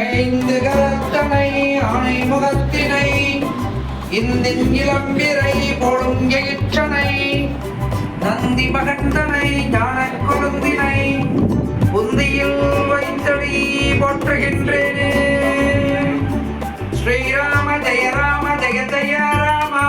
ஐந்து கரத்தனை ஆணை முகத்தினை இந்தின் இளம்பிரை போடும் நந்தி மகந்தனை ஞான கொழுந்தினை புந்தியில் வைத்தடி போற்றுகின்றேனே. ஸ்ரீராம ஜெய ராம ஜெய ஜெய ராமா.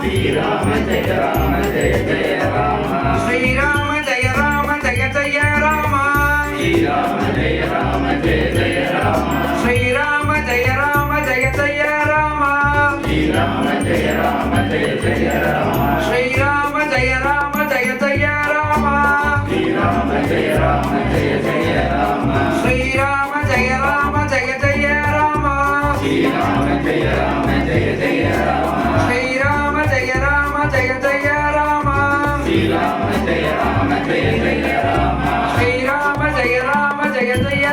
ஸ்ரீராம ஜெய ராம ஜெய ஜெய ராமா. ஸ்ரீராம ஜெய ராம ஜெய ஜெய ராமா ஸ்ரீராம ஜெய ராம ஜெய ஜெய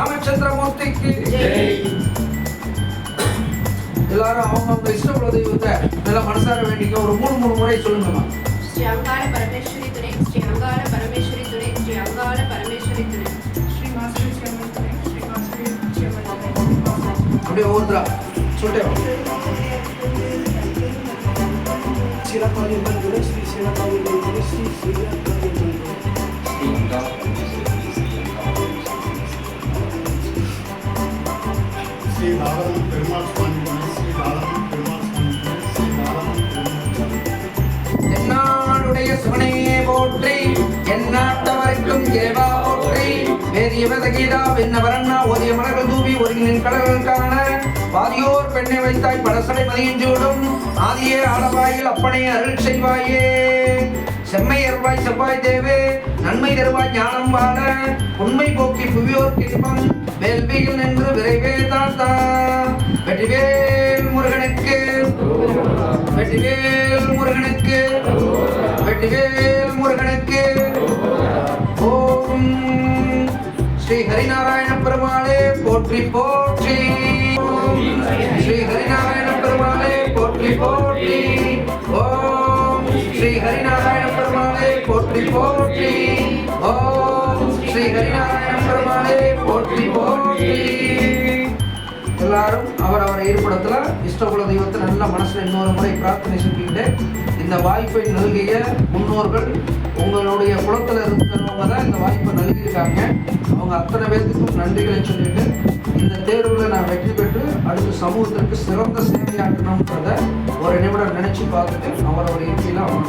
ராமச்சந்திரமூர்த்திக்கு. எல்லாரும் அவங்கவுங்க இஷ்டமுள்ள தெய்வத்தை நல்லா மனசார வேண்டிக்க ஒரு மூணு மூணு முறை சொல்லுங்கம்மா. ஸ்ரீ அங்காள பரமேஸ்வரி துணை ஸ்ரீ அங்காள பரமேஸ்வரி துணை ஸ்ரீ அங்காள பரமேஸ்வரி துணை. ஸ்ரீ மாசரி சியம்மன் துணை ஸ்ரீ மாசரி துணை. அப்படியே ஒவ்வொருத்தரா சொல்லிட்டே. சீலக்காளியம்மன் துணை ஸ்ரீ சீலக்காளியம்மன் துணை ஸ்ரீ சீலக்காளியம்மன் ஸ்ரீ பெருமாள் சுவாமி ஸ்ரீ பாலவன் பெருமாள் சுவாமி ஸ்ரீ பாலவன் பெருமாள் போற்றி போற்றி விண்ணவரண்ணா ஓதிய மலர்கள் தூவி கடல்கள் காண. பாதியோர் பெண்ணை வைத்தாய் படசடை மதியஞ்சூடும் ஆதியே ஆளவாயில் அப்பனை அருள் செய்வாயே. செம்மையர்வாய் செவ்வாய் தேவே நன்மை தருவாய் ஞானம் வாழ. உண்மை போக்கி புவியோர் கிருப்பம் வேள்வியும் நின்று விரைவே தாத்தா. வெற்றிவேல் முருகனுக்கு. வெற்றிவேல் முருகனுக்கு. வெற்றிவேல் முருகனுக்கு. ஓம் ஸ்ரீ ஹரிநாராயண பெருமாளே போற்றி போற்றி. ஸ்ரீ ஹரிநாராயண பெருமாளே போற்றி போற்றி. ஓம் ஸ்ரீ ஹரிநாராயண பெருமாளே போற்றி போற்றி. ஓம் ஸ்ரீ ஹரிநாராயண பெருமாளே போற்றி போற்றி. எல்லாரும் அவரவர் இருப்பிடத்துல இஷ்டகுல தெய்வத்தை நல்ல மனசுல இன்னொரு முறை பிரார்த்தனை செஞ்சுக்கிட்டு இந்த வாய்ப்பை நல்கிய முன்னோர்கள் உங்களுடைய குளத்தில் இருக்கிறவங்க தான் இந்த வாய்ப்பை நல்கியிருக்காங்க. அவங்க அத்தனை பேர்த்துக்கும் நன்றிகளை சொல்லிட்டு இந்த தேர்வில் நான் வெற்றி பெற்று அடுத்த சமூகத்திற்கு சிறந்த சேவையாற்றணுன்றத ஒரு நிமிடம் நினைச்சு பார்த்துட்டு அவரோட இயற்கையில் அவங்க